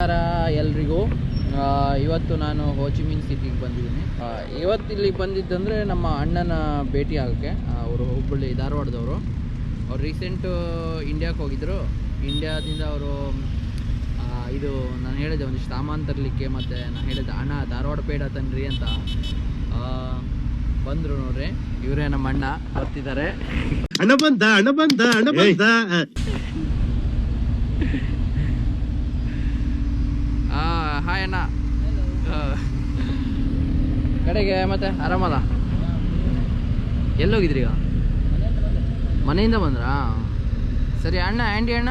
ನಮಸ್ಕಾರ ಎಲ್ರಿಗೂ. ಆ, ಇವತ್ತು ನಾನು ಹೋಚಿಮಿನ್ ಸಿಟಿಗೆ ಬಂದಿದ್ದೀನಿ. ಆ, ಇವತ್ತು ಇಲ್ಲಿಗೆ ಬಂದಿದ್ದಂದರೆ ನಮ್ಮ ಅಣ್ಣನ ಭೇಟಿ ಆಗೋಕ್ಕೆ. ಅವರು ಹುಬ್ಬಳ್ಳಿ ಧಾರವಾಡದವರು. ಅವ್ರು ರೀಸೆಂಟು ಇಂಡಿಯಾಕ್ಕೆ ಹೋಗಿದ್ದರು ಇಂಡಿಯಾದಿಂದ ಅವರು ಇದು ನಾನು ಹೇಳಿದೆ ಒಂದಿಷ್ಟು ಸಾಮಾನು ತರಲಿಕ್ಕೆ ಮತ್ತು ನಾನು ಹೇಳಿದೆ ಅಣ್ಣ ಧಾರವಾಡ ಪೇಡ ತನ್ರಿ ಅಂತ. ಬಂದರು ನೋಡ್ರಿ. ಇವರೇ ನಮ್ಮ ಅಣ್ಣ ಬರ್ತಿದ್ದಾರೆ. ಅಣ್ಣ ಬಂದ ಅಣ್ಣ ಬಂದ ಅಣ್ಣ ಬಂದ. ಹಾಯ್ ಅಣ್ಣ ಕಡೆಗೆ ಮತ್ತೆ ಆರಾಮಲ್ಲ? ಎಲ್ಲೋಗಿದ್ರಿ ಈಗ? ಮನೆಯಿಂದ ಬಂದ್ರಾ? ಸರಿ ಅಣ್ಣ ಆ್ಯಂಡಿ ಅಣ್ಣ?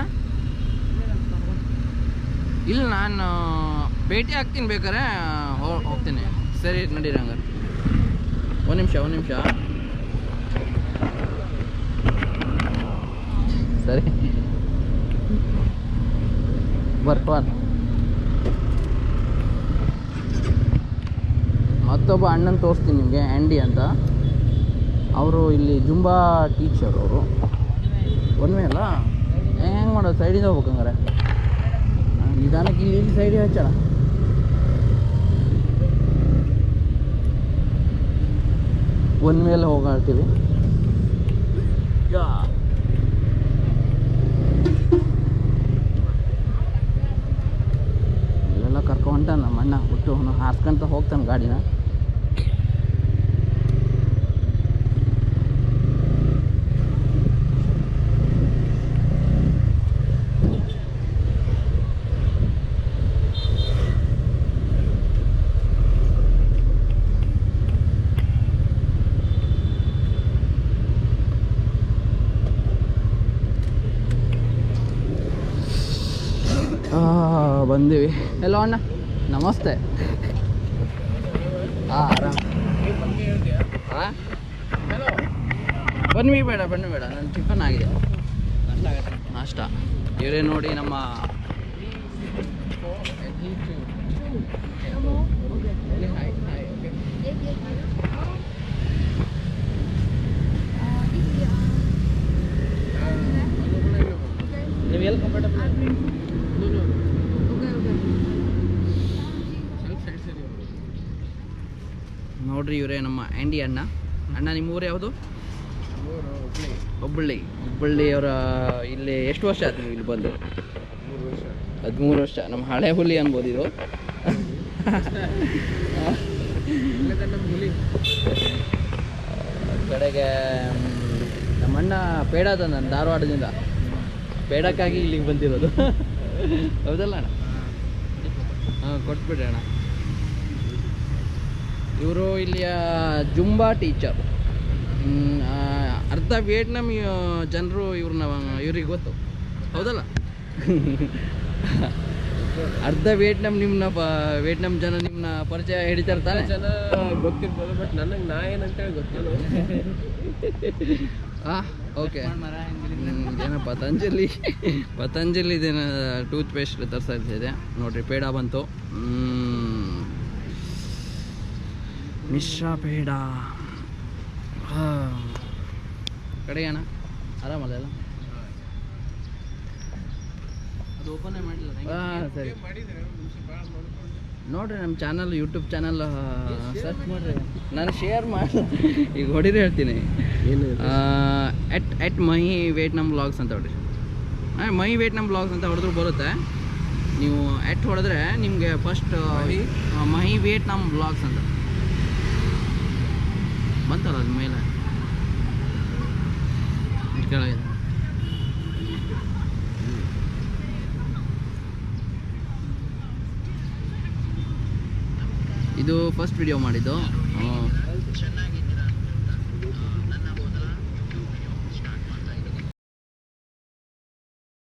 ಇಲ್ಲ ನಾನು ಭೇಟಿ ಆಗ್ತೀನಿ ಬೇಕಾರೆ ಹೋ- ಹೋಗ್ತೀನಿ. ಸರಿ ನಡೀರಿ ಹಂಗಾರೆ ಒಂದು ನಿಮಿಷ ಒಂದು ನಿಮಿಷ. ಸರಿ. ಬರ್ಪಾನ್ ಮತ್ತೊಬ್ಬ ಅಣ್ಣನ ತೋರಿಸ್ತೀನಿ ನಿಮಗೆ ಆ್ಯಂಡಿ ಅಂತ. ಅವರು ಇಲ್ಲಿ ಜುಂಬಾ ಟೀಚರ್ ಅವರು. ಒನ್ಮೆ ಅಲ್ಲ? ಹೆಂಗೆ ಮಾಡೋದು? ಸೈಡಿಂದ ಹೋಗ್ಬೇಕು ಹಂಗಾರೆ. ನಿಧಾನಕ್ಕೆ ಇಲ್ಲಿ ಇಲ್ಲಿ ಸೈಡಿಗೆ ಹಚ್ಚೋಣ. ಒನ್ ಮೇಲೆ ಹೋಗಾಡ್ತೀವಿ ಇಲ್ಲೆಲ್ಲ ಕರ್ಕೊಂಡ ನಮ್ಮ ಅಣ್ಣ, ಹುಟ್ಟು ಅವನು ಹಾರ್ಸ್ಕೊಂತ ಹೋಗ್ತಾನೆ ಗಾಡಿನ. ಬಂದೀವಿ. ಹಲೋ ಅಣ್ಣ? ನಮಸ್ತೆ. ಹಾಂ ಆರಾಮ್. ಹಾಂ ಬನ್ನಿ ಬೇಡ ಬನ್ನಿ ಬೇಡ. ನನ್ನ ಟಿಫನ್ ಆಗಿದೆ. ನಾಷ್ಟ. ಇವರೇ ನೋಡಿ ನಮ್ಮ ನೀವು ಎಲ್ಲಿ ಕಂಫರ್ಟಬಲ್ ನೋಡ್ರಿ ಇವರೇ ನಮ್ಮ ಆಂಡಿ ಅಣ್ಣ. ಅಣ್ಣ, ನಿಮ್ಮ ಊರು ಯಾವುದು? ಹುಬ್ಬಳ್ಳಿ. ಹುಬ್ಬಳ್ಳಿಯವರ ಇಲ್ಲಿ ಎಷ್ಟು ವರ್ಷ ಆಯ್ತು ಇಲ್ಲಿ ಬಂದು? ಹದಿಮೂರು ವರ್ಷ. ನಮ್ಮ ಹಳೆ ಹುಲಿ ಅನ್ಬೋದು ಇದು. ಕಡೆಗೆ ನಮ್ಮಣ್ಣ ಪೇಡ ತಂದ ಧಾರವಾಡದಿಂದ. ಪೇಡಕ್ಕಾಗಿ ಇಲ್ಲಿಗೆ ಬಂದಿರೋದು. ಹೌದಲ್ಲ ಅಣ್ಣ? ಹಾಂ, ಕೊಟ್ಬಿಡ್ರಿ ಅಣ್ಣ. ಇವರು ಇಲ್ಲಿಯ ಜುಂಬಾ ಟೀಚರ್. ಅರ್ಧ ವಿಯೆಟ್ನಾಮ್ ಜನರು ಇವ್ರನ್ನ ಇವ್ರಿಗೆ ಗೊತ್ತು. ಹೌದಲ್ಲ? ಅರ್ಧ ವಿಯೆಟ್ನಾಮ್ ನಿಮ್ಮನ್ನ ವಿಯೆಟ್ನಾಮ್ ಜನ ನಿಮ್ಮನ್ನ ಪರಿಚಯ ಹಿಡಿತಾರೆ ತಾನೆ? ಜನ ಗೊತ್ತಿರ್ಬೋದು ಬಟ್ ನನಗೆ ನಾ ಏನಂತೇಳಿ ಗೊತ್ತಿಲ್ಲ. ಹಾಂ ಓಕೆ. ಏನೋ ಪತಂಜಲಿ ಪತಂಜಲಿದೇನ ಟೂತ್ ಪೇಸ್ಟ್ ತರಿಸ್ತಾ ಇದೆ ನೋಡ್ರಿ ಪೇಡ ಬಂತು. ಮಿಶ್ರಾ ಪೇಡ ಹಾ. ಕಡೆ ಅಣ್ಣ ಆರಾಮಲ್ಲ ಎಲ್ಲ? ಅದು ಓಪನೇ ಮಾಡಿಲ್ಲ ಹಾಂ ಸರಿ. ನೋಡ್ರಿ ನಮ್ಮ ಚಾನಲ್ ಯೂಟ್ಯೂಬ್ ಚಾನಲ್ ಸರ್ಚ್ ಮಾಡ್ರಿ. ನಾನು ಶೇರ್ ಮಾಡಿ ಈಗ ಹೊಡಿರಿ ಹೇಳ್ತೀನಿ. ಏನು at at Mahi Vietnam vlogs ಅಂತ ಹೊಡ್ರಿ. ಹಾಂ ಮಹಿ ವಿಯೆಟ್ನಾಮ್ ಬ್ಲಾಗ್ಸ್ ಅಂತ ಹೊಡೆದ್ರು ಬರುತ್ತೆ. ನೀವು ಎಟ್ ಹೊಡೆದ್ರೆ ನಿಮಗೆ ಫಸ್ಟ್ ಮಹಿ. ವಿಯೆಟ್ನಾಮ್ ಬ್ಲಾಗ್ಸ್ ಅಂತ. ಬಂತಲ್ಲ ಅದು ಮೇಲೆ? ಕೆಳಗಿದೆ ಇದು ಫಸ್ಟ್ ವಿಡಿಯೋ ಮಾಡಿದ್ದು.